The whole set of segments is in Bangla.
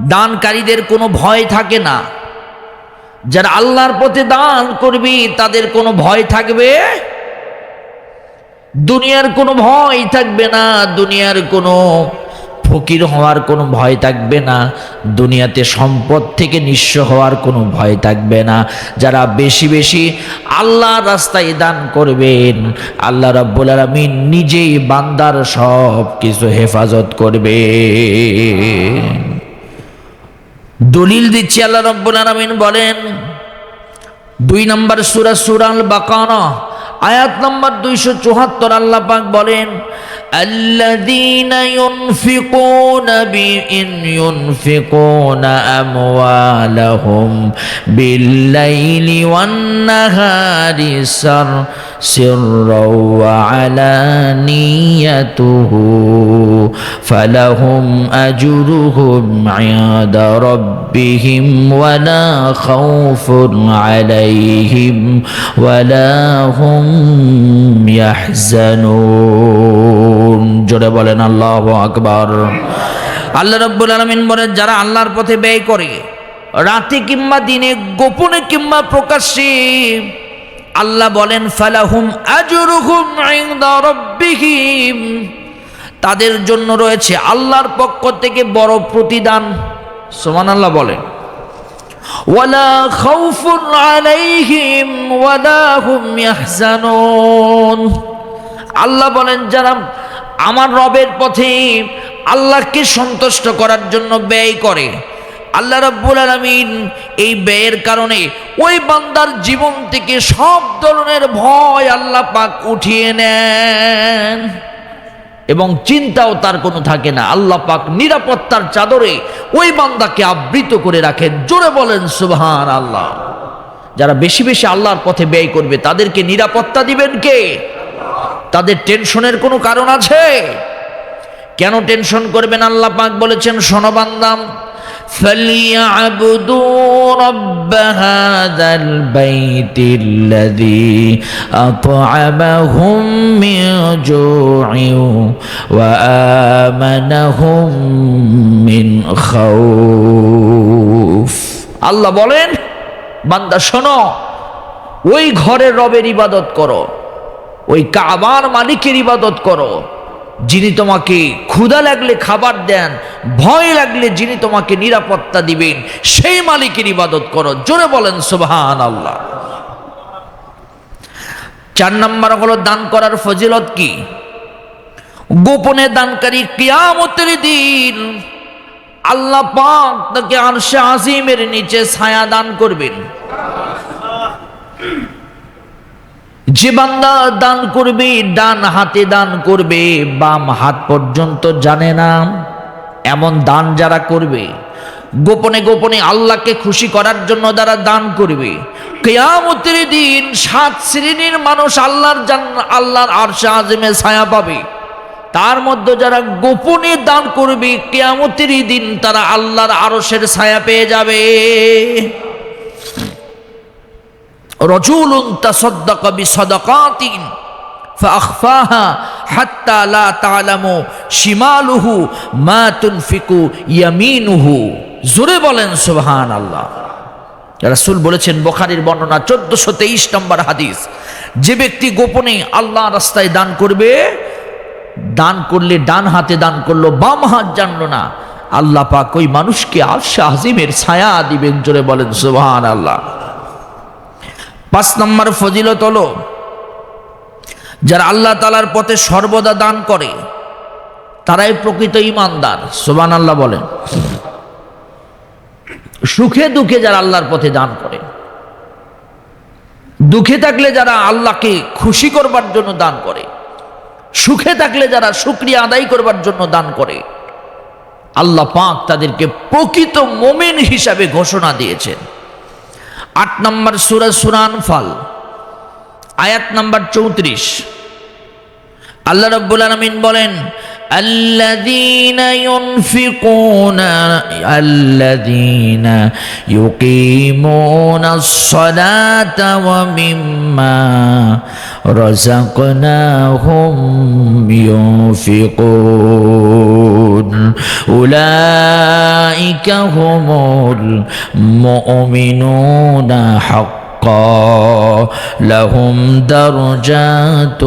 দানকারীদের কোনো ভয় থাকে না। যারা আল্লাহর পথে দান করবি, তাদের কোনো ভয় থাকবে? দুনিয়ার কোনো ভয় থাকবে না, দুনিয়ার কোনো ফকির হওয়ার কোনো ভয় থাকবে না, দুনিয়াতে সম্পদ থেকে নিঃস্ব হওয়ার কোনো ভয় থাকবে না। যারা বেশি বেশি আল্লাহর রাস্তায় দান করবেন, আল্লাহ রাব্বুল আলামিন নিজেই বান্দার সব কিছু হেফাজত করবে দলিল দিচ্ছি আল্লাহ রব্বুল আলামিন বলেন দুই নম্বর সুরা সুরাল বাকানা আয়াত নম্বর দুইশো চুহাত্তর আল্লাহ পাক বলেন الذين ينفقون بإن ينفقون أموالهم بالليل والنهار سر سرا وعلانيته فلهم أجرهم عند ربهم ولا خوف عليهم ولا هم يحزنون জোরে বলেন আল্লাহ আকবার আল্লাহ রব্বুল আলমিন বলেন যারা আল্লাহর পথে ব্যয় করে রাতে কিংবা দিনে গোপনে কিংবা প্রকাশ্যে আল্লাহ বলেন, ফালাহুম আজরুহুম তাদের জন্য রয়েছে আল্লাহর পক্ষ থেকে বড় প্রতিদান। সোমান সুবহানাল্লাহ বলেন, ওয়ালা খাউফুন আলাইহিম ওয়ালা হুম ইয়াহজানুন। আল্লাহ বলেন, যারা আমার রবের পথে আল্লাহকে সন্তুষ্ট করার জন্য ব্যয় করে আল্লাহ রাব্বুল আলামিন এই ব্যয়ের কারণে ওই বান্দার জীবন থেকে সব ধরনের ভয় আল্লাহ পাক উঠিয়ে নেন। এবং চিন্তাও তার কোনো থাকে না। আল্লাহ পাক নিরাপত্তার চাদরে ওই বান্দাকে আবৃত করে রাখেন। জোরে বলেন সুবহান আল্লাহ যারা বেশি বেশি আল্লাহর পথে ব্যয় করবে, তাদেরকে নিরাপত্তা দিবেন কে? তাদের টেনশনের কোনো কারণ আছে? কেন টেনশন করবেন আল্লাহ পাক বলেছেন শোনবান্দাম فليعبدوا رب هذا البيت الذي أطعمهم من جوع وآمنهم من خوف আল্লাহ বলেন বান্দা শোনো ওই ঘরের রবের ইবাদত করো ওই কাবার মালিকের ইবাদত করো যিনি তোমাকে ক্ষুধা লাগলে খাবার দেন, ভয় লাগলে যিনি তোমাকে নিরাপত্তা দিবেন, সেই মালিকের ইবাদত করো। জোরে বলেন সুবহান আল্লাহ চার নম্বর হলো, দান করার ফজিলত কি? গোপনে দানকারী কিয়ামতের দিন আল্লাহ পাক তাকে আরশে আজিমের নিচে ছায়া দান করবেন। যে বান্দা দান করবে, ডান হাতে দান করবে, বাম হাত পর্যন্ত জানে না। এমন দান যারা করবে, গোপনে গোপনে আল্লাহকে খুশি করার জন্য যারা দান করবে। কেয়ামতের দিন সাত শ্রেণির মানুষ আল্লাহর জান, আল্লাহর আরশে আজমে ছায়া পাবে। তার মধ্যে যারা গোপনে দান করবে, কেয়ামতের দিন তারা আল্লাহর আরশের ছায়া পেয়ে যাবে। رجل تصدق بصدقات فأخفاها حتى لا تعلم شماله ما تنفق يمينه জোরে বলেন সুবহান আল্লাহ রাসূল বলেছেন বোখারির বর্ণনা চোদ্দশো তেইশ নম্বর হাদিস যে ব্যক্তি গোপনে আল্লাহ রাস্তায় দান করবে দান করলে ডান হাতে দান করলো বাম হাত জানলো না আল্লাহ পাক ওই মানুষকে আরশে আজিমের ছায়া দিবেন জোরে বলেন সুবহান আল্লাহ পাঁচ নম্বর ফজিলত হলো, যারা আল্লাহ তালার পথে সর্বদা দান করে, তারাই প্রকৃত ইমানদার সোবান আল্লাহ বলেন। সুখে দুঃখে যারা আল্লাহর পথে দান করে, দুঃখে থাকলে যারা আল্লাহকে খুশি করবার জন্য দান করে, সুখে থাকলে যারা শুক্রিয়া আদায় করবার জন্য দান করে, আল্লাহ পাক তাদেরকে প্রকৃত মোমেন হিসাবে ঘোষণা দিয়েছেন। আট নম্বর সুরা সুরান ফাল আয়াত নম্বর চৌত্রিশ আল্লাহ রব্বুল আলমিন বলেন الذين ينفقون الذين يقيمون الصلاة ومما رزقناهم ينفقون أولئك هم المؤمنون حقا لهم درجات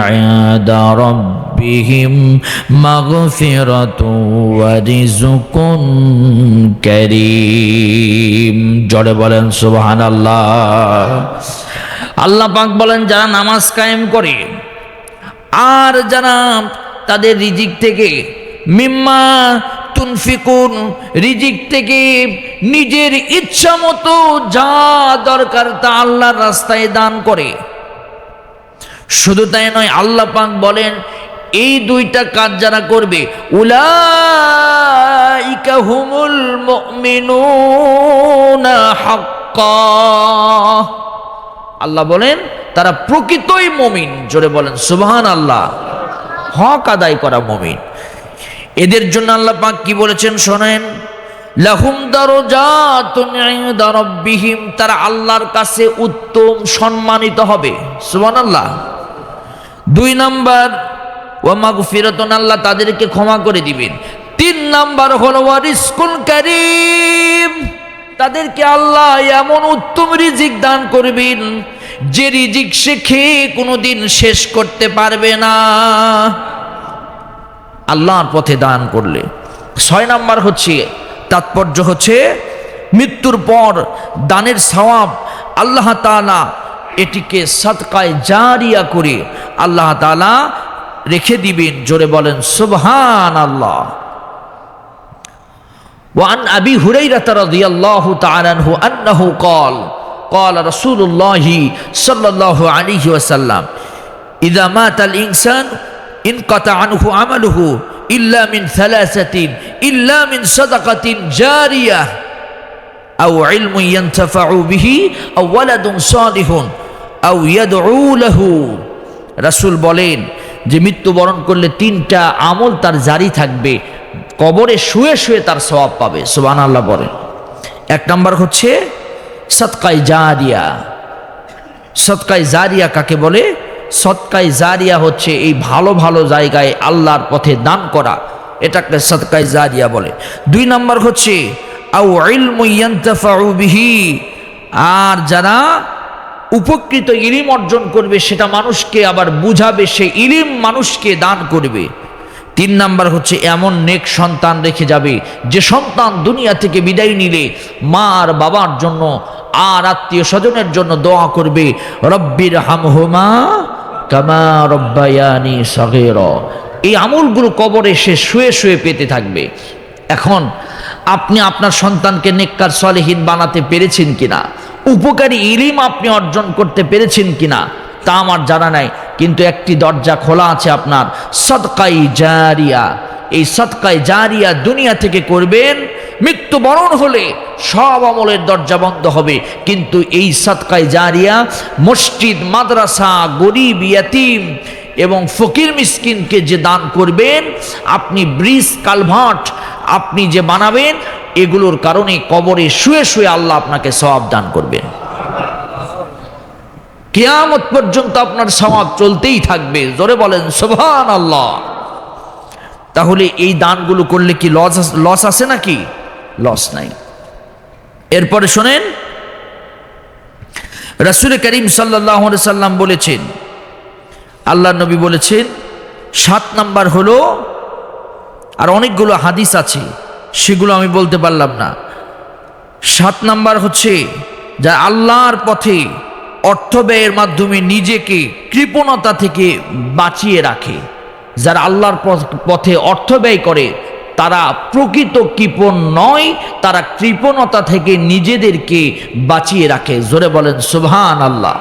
عند ربهم مغفرة ورزق كريم জোরে বলেন সুবহান আল্লাহ আল্লাহ পাক বলেন যারা নামাজ কায়েম করে আর যারা তাদের রিজিক থেকে মিম্মা তুনফিকুন, রিজিক থেকে নিজের ইচ্ছা মতো যা দরকার তা আল্লাহর রাস্তায় দান করে। শুধু তাই নয়, আল্লাহ পাক বলেন, এই দুইটা কাজ যারা করবে, উলাইকা হুমুল মুমিনুনা হাক্কা। আল্লাহ বলেন, তারা প্রকৃতই মমিন। জোরে বলেন সুবহান আল্লাহ হক আদায় করা মমিন। এদের জন্য আল্লাহ পাক কি বলেছেন শোনেন? লাহুম রাব্বিহিম, তারা আল্লাহর কাছে উত্তম সম্মানিত হবে। সুবহানাল্লাহ। দুই নাম্বার, ওয়া মাগফিরাতুন, আল্লাহ তাদেরকে ক্ষমা করে দিবেন। তিন নাম্বার হলো ওয়ারিসকুল কারীম, তাদেরকে আল্লাহ এমন উত্তম রিজিক দান করবেন, যে রিজিক সে খেয়ে কোনোদিন শেষ করতে পারবে না। আল্লাহর পথে দান করলে ছয় নাম্বার হচ্ছে তাৎপর্য হচ্ছে মৃত্যুর পর দানের সওয়াব আল্লাহ তাআলা এটিকে সৎকায় জারিয়া করে আল্লাহ তাআলা রেখে দিবেন জোরে বলেন সুবহান আল্লাহ وعن أبي هريرة رضي الله تعالى عنه أنه قال قال رسول الله صلى الله عليه وسلم إذا مات الإنسان ইনকতা আনহু আমালহু ইল্লা মিন সালাসাতিন, ইল্লা মিন সাদাকাতিন জারিয়া। আও ইলমু ইয়ানতাফাউ বিহি, আও ওয়ালাদুন সালিহুন, আও ইয়াদউ লাহু। রাসূল বলেন, যে মৃত্যুবরণ করলে তিনটা আমল তার জারি থাকবে, কবরে শুয়ে শুয়ে তার স্বভাব পাবে সুবান আল্লাহ বলেন। এক নম্বর হচ্ছে সৎকায় জারিয়া। সৎকায় জারিয়া কাকে বলে? সৎকায় জারিয়া হচ্ছে এই ভালো ভালো জায়গায় আল্লাহর পথে দান করা। এটাকে সৎকায় জারিয়া বলে। দুই নম্বর হচ্ছে আউ আর যারা উপকৃত ইলিম অর্জন করবে, সেটা মানুষকে আবার বুঝাবে, সে ইলিম মানুষকে দান করবে। তিন নাম্বার হচ্ছে, এমন নেক সন্তান রেখে যাবে, যে সন্তান দুনিয়া থেকে বিদায় নিলে মা আর বাবার জন্য আর আত্মীয় স্বজনের জন্য দোয়া করবে রব্বির হামহুমা কামা রব্বায়ানি সগের। এই আমলগুলো কবরে সে শুয়ে শুয়ে পেতে থাকবে। এখন আপনি আপনার সন্তানকে নেককার সলেহীন বানাতে পেরেছেন কিনা? উপকারী ইলিম আপনি অর্জন করতে পেরেছেন কিনা? তা আমার জানা নাই, কিন্তু একটি দরজা খোলা আছে আপনার। সদকাই জারিয়া। এই সদকাই জারিয়া দুনিয়া থেকে করবেন, মৃত্যুবরণ হলে সব আমলের দরজা বন্ধ হবে। কিন্তু এই সদকাই জারিয়া মসজিদ, মাদ্রাসা, গরিব, ইয়াতিম এবং ফকির মিসকিনকে যে দান করবেন, আপনি ব্রিজ, কালভার্ট আপনি যে বানাবেন, এগুলোর কারণে কবরে শুয়ে শুয়ে আল্লাহ আপনাকে সওয়াব দান করবেন। কেয়ামত পর্যন্ত আপনার সওয়াব চলতেই থাকবে। জোরে বলেন সুবহান আল্লাহ তাহলে এই দানগুলো করলে কি লস লস আছে নাকি? লস নাই। এরপরে শোনেন, রাসুল করিম সাল্লাহ সাল্লাম বলেছেন আল্লাহ নবী বলেছেন, সাত নাম্বার হলো, আর অনেকগুলো হাদিস আছে, সেগুলো আমি বলতে পারলাম না। সাত নাম্বার হচ্ছে, যা আল্লাহর পথে অর্থ ব্যয়ের মাধ্যমে নিজেকে কৃপণতা থেকে বাঁচিয়ে রাখে। যারা আল্লাহর পথ- অর্থ ব্যয় করে, তারা প্রকৃত কৃপণ নয়, তারা কৃপণতা থেকে নিজেদেরকে বাঁচিয়ে রাখে। জোরে বলেন সুবহান আল্লাহ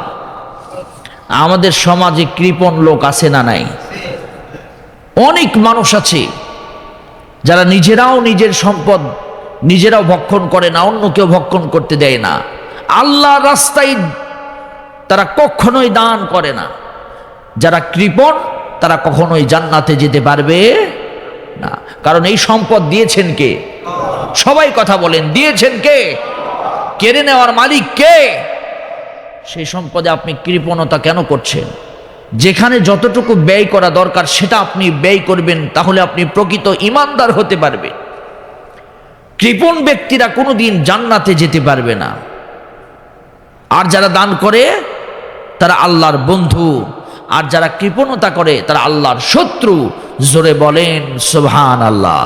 আমাদের সমাজে কৃপণ লোক আছে না নাই? অনেক মানুষ আছে, যারা নিজেরাও নিজের সম্পদ নিজেরাও ভক্ষণ করে না, অন্য কেউ ভক্ষণ করতে দেয় না। আল্লাহ রাস্তায় তারা কখনোই দান করে না। যারা কৃপণ তারা কখনোই জান্নাতে যেতে পারবে না। কারণ এই সম্পদ দিয়েছেন কে? সবাই কথা বলেন, দিয়েছেন কে? কেড়ে নেওয়ার মালিক কে? সেই সম্পদে আপনি কৃপণতা কেন করছেন? যেখানে যতটুকু ব্যয় করা দরকার সেটা আপনি ব্যয় করবেন, তাহলে আপনি প্রকৃত ইমানদার হতে পারবে কৃপণ ব্যক্তিরা কোনো দিন জান্নাতে যেতে পারবে না। আর যারা দান করে, তারা আল্লাহর বন্ধু। আর যারা কৃপণতা করে, তারা আল্লাহর শত্রু। জোরে বলেন সুবহান আল্লাহ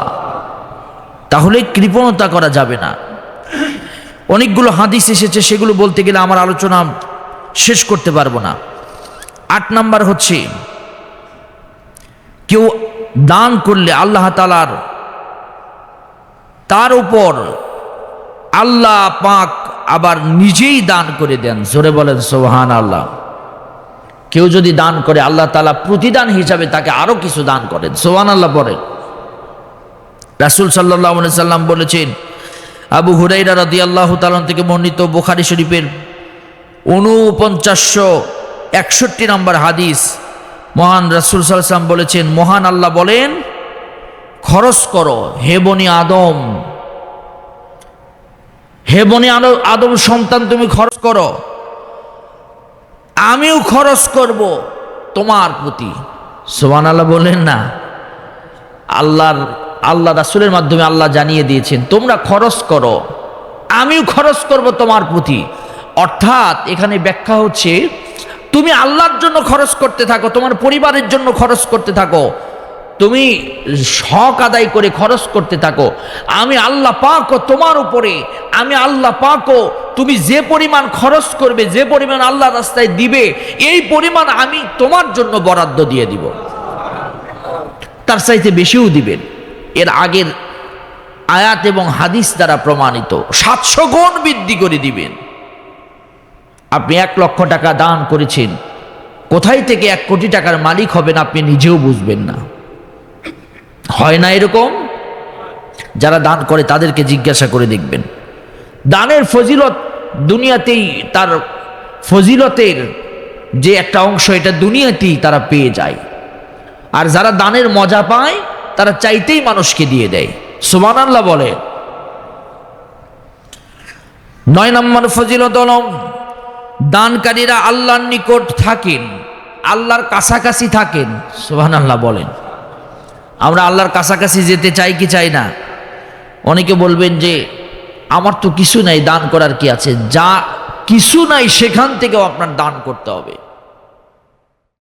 তাহলে কৃপণতা করা যাবে না। অনেকগুলো হাদিস এসেছে, সেগুলো বলতে গেলে আমার আলোচনা শেষ করতে পারব না। আট নাম্বার হচ্ছে, কেউ দান করলে আল্লাহ তালার তার উপর আল্লাহ পাক আবার নিজেই দান করে দেন। জোরে বলেন সোহান আল্লাহ কেউ যদি দান করে, আল্লাহ তালা প্রতিদান হিসাবে তাকে আরও কিছু দান করেন। সোহান আল্লাহ বলেন রাসুল সাল্লাহ সাল্লাম বলেছেন, আবু হুরাইরা রাদি আল্লাহ তালন থেকে বর্ণিত বুখারি শরীফের উনপঞ্চাশশো একষট্টি নম্বর হাদিস, মহান রাসুল সাল্লাম বলেছেন, মহান আল্লাহ বলেন, খরচ করো, হে বনি আদম। হে বনি আদম সন্তান তুমি খরচ করো। আমিও খরচ করব তোমার প্রতি। সোমান আল্লাহ বললেন না। আল্লাহর, আল্লাহ রাসুলের মাধ্যমে আল্লাহ জানিয়ে দিয়েছেন, তোমরা খরচ করো, আমিও খরচ করব তোমার প্রতি। অর্থাৎ এখানে ব্যাখ্যা হচ্ছে, তুমি আল্লাহর জন্য খরচ করতে থাকো, তোমার পরিবারের জন্য খরচ করতে থাকো, তুমি শখ আদায় করে খরচ করতে থাকো, আমি আল্লাহ পাকো তোমার উপরে, আমি আল্লাহ পাকো তুমি যে পরিমাণ খরচ করবে, যে পরিমাণ আল্লাহ রাস্তায় দিবে, এই পরিমাণ আমি তোমার জন্য বরাদ্দ দিয়ে দিব। তার চাইতে বেশিও দিবেন। এর আগের আয়াত এবং হাদিস দ্বারা প্রমাণিত। সাতশো গুণ বৃদ্ধি করে দিবেন। আপনি এক লক্ষ টাকা দান করেছেন। কোথায় থেকে এক কোটি টাকার মালিক হবেন আপনি নিজেও বুঝবেন না। হয় না এরকম? যারা দান করে তাদেরকে জিজ্ঞাসা করে দেখবেন। দানের ফজিলত দুনিয়াতেই তার ফজিলতের যে একটা অংশ, এটা দুনিয়াতেই তারা পেয়ে যায়। আর যারা দানের মজা পায়, তারা চাইতেই মানুষকে দিয়ে দেয়। সুমান আল্লাহ বলে, নয় নম্বর ফজিলত হলম দানকারীরা আল্লাহর নিকট থাকেন, আল্লাহর কাছাকাছি থাকেন সুবান আল্লাহ বলেন। আমরা আল্লাহর কাছাকাছি যেতে চাই কি চাই না? অনেকে বলবেন যে আমার তো কিছু নাই, দান করার কি আছে? যা কিছু নাই, সেখান থেকেও আপনার দান করতে হবে।